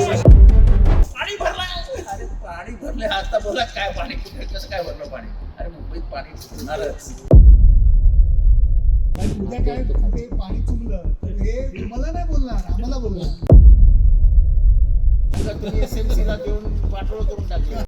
पाणी भरलाय अरे पाणी भरले आता बोला काय पाणी कुठे कसं काय भरलं पाणी? अरे मुंबईत पाणी होणारच उद्या काय ते पाणी चुकलं तर हे तुम्हाला नाही बोलणार आम्हाला बोलणार. आता तुम्ही SMC ला देऊन पाठवळ करून टाकलं.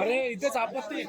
अरे इथेच आपत्ती.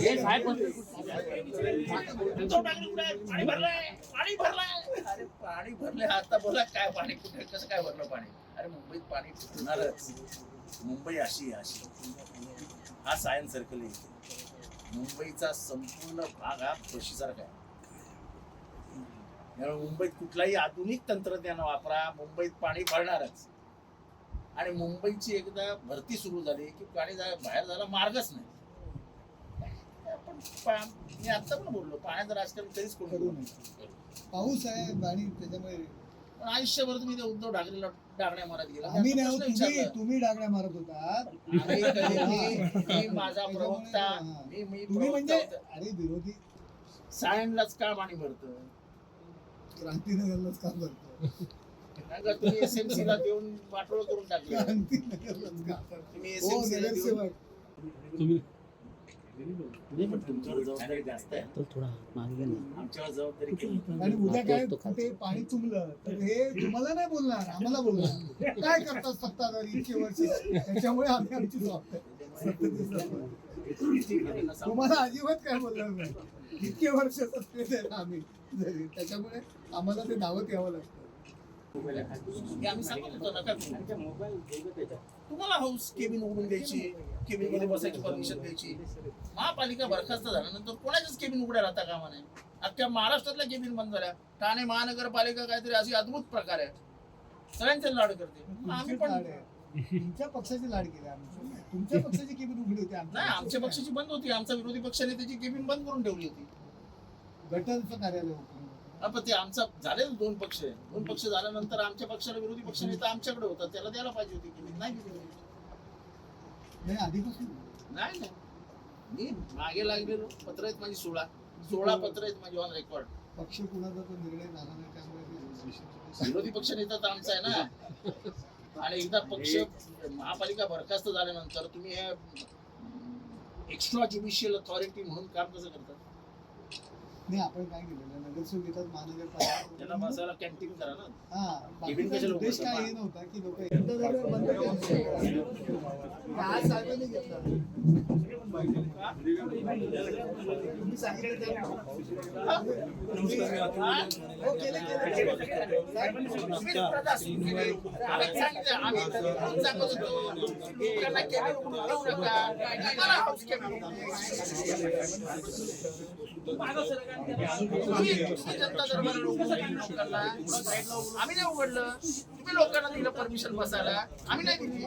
हे साहेब पाणी भरलंय पाणी भरलंय अरे पाणी भरलंय आता बोला काय पाणी कुठे कसं काय भरलं पाणी? अरे मुंबईत पाणी होणारच मुंबई अशी अशी हा सायन्स सर्कल आहे. मुंबईचा संपूर्ण भाग हा फशीसारखा आहे. त्यामुळे मुंबईत कुठलाही आधुनिक तंत्रज्ञान वापरा मुंबईत पाणी भरणारच. आणि मुंबईची एकदा भरती सुरू झाली की पाणी बाहेर जायला मार्गच नाही पण पा- मी आता पण बोललो पाण्याचं राजकारण कधीच कोणी करू करू नये. नये पाऊस आहे आणि त्याच्यामुळे पण आयुष्यभर तुम्ही उद्धव ठाकरेला डागण्या मारत गेला. आम्ही नाही तुम्ही. तुम्ही डागण्या मारत होता कधी- मी- मी माझा प्रवक्ता हा. मी मी तुम्ही म्हणजे प्रवक्ता अरे विरोधी सायनलाच का पाणी भरतं? क्रांतीनगरलाच काम करतो का तुम्ही एसएमसी ला देऊन पाठोळ करून टाकलं. क्रांतीनगरलाच काम करतो तुम्ही हो SMC ला देऊन नगरसेवक. पण मागे ना. आणि उद्या काय. ते पाणी चुकलं तर हे तुम्हाला नाही बोलणार आम्हाला बोलणार. काय करतात सत्ताधारी इतके वर्ष? त्याच्यामुळे आम्ही आमची जबाबदारी तुम्हाला अजिबात काय बोलणार नाही. इतके वर्ष सत्तेत आम्ही. त्याच्यामुळे आम्हाला ते दावत यावं लागतं. आम्ही सांगत होतो नका करू. तुम्हाला हाऊस केबिन उघडून द्यायची केबिनमध्ये बसायची परमिशन द्यायची. महापालिका बरखास्त झाल्यानंतर कोणाच्याच केबिन उघड्या राहता कामा नाही अख्ख्या महाराष्ट्रातल्या केबिन बंद झाल्या. ठाणे महानगरपालिका काहीतरी अशी अद्भुत प्रकार आहे सगळ्यांचे लाड करते. आम्ही पण. तुमच्या पक्षाचे लाड केले तुमच्या पक्षाची केबिन उघडी होती नाही आमच्या पक्षाची बंद होती. आमचा विरोधी पक्षाने त्याची केबिन बंद करून ठेवली होती. गटाचं कार्यालय होतं. पण ते आमचा झाले दोन पक्ष दोन पक्ष झाल्यानंतर आमच्या पक्षाला विरोधी पक्षाने तर आमच्याकडे होता. त्याला द्यायला पाहिजे होती केबिन नाही? दिली नाही आधीपासून नाही नाही. मी मागे लागलेलो. पत्र आहेत माझी सोळा. सोळा पत्र आहेत माझी ऑन रेकॉर्ड पक्ष कुणाचा तो निर्णय झाला नाही त्यामुळे विरोधी पक्ष नेता तर आमचा आहे ना. आणि एकदा पक्ष महापालिका बरखास्त झाल्यानंतर तुम्ही हे एक्स्ट्रा ज्युडिशियल अथॉरिटी म्हणून काम कसं करता नाही आपण काय केलेलं नगरसेवक येतात त्यांना महानगरपालिका बसायला कॅन्टीन करा ना. हा केबिन बाकीचा कशाला उद्देश उघडतात? काय हे नव्हता की लोक एकदा झाल्यावर बंद केलं. आज साहेबांनी घेतला. तुम्ही सांगितलं त्या- हो, केलं, केलं. आम्ही जनता दरबार लोकांना आम्ही नाही उघडलं तुम्ही लोकांना दिलं परमिशन बसायला आम्ही नाही दिली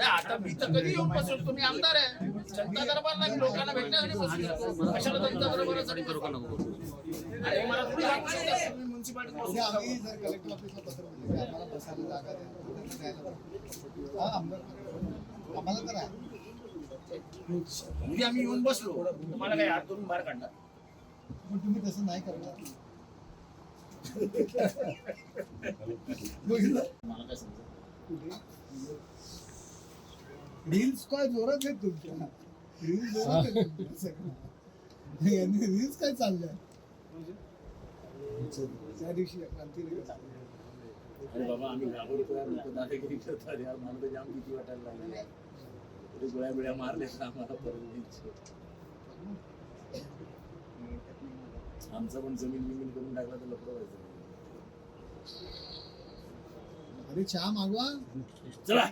आता मी तर कधी येऊन बसलो तुम्ही आमदार आहे जनता दरबारला मी लोकांना भेटण्यासाठी बसू शकतो कशाला जनता दरबारासाठी करू का नको अरे मला थोडी आम्हाला आम्हाला तर आहे उद्या आम्ही येऊन बसलो. तुम्हाला काही हात धरून बाहेर काढणार? पण तुम्ही तसं नाही करणार. बघितलं? मला काय समजत कुठे रील्स काय जोरात आहेत तुमच्या? रील्स जोरात आहेत. यांनी रील्स काय चाललंय? त्या दिवशी क्रांतीनगर अरे बाबा आम्ही घाबरतो यार दादागिरी करतात यार मला तर जाम भीती वाटायला लागली. तरी गोळ्या बिळ्या मारल्या का आम्हाला परत आमचं पण जमीन बिमीन करून टाकला तर लपडं व्हायचं अरे चहा मागवा. चला.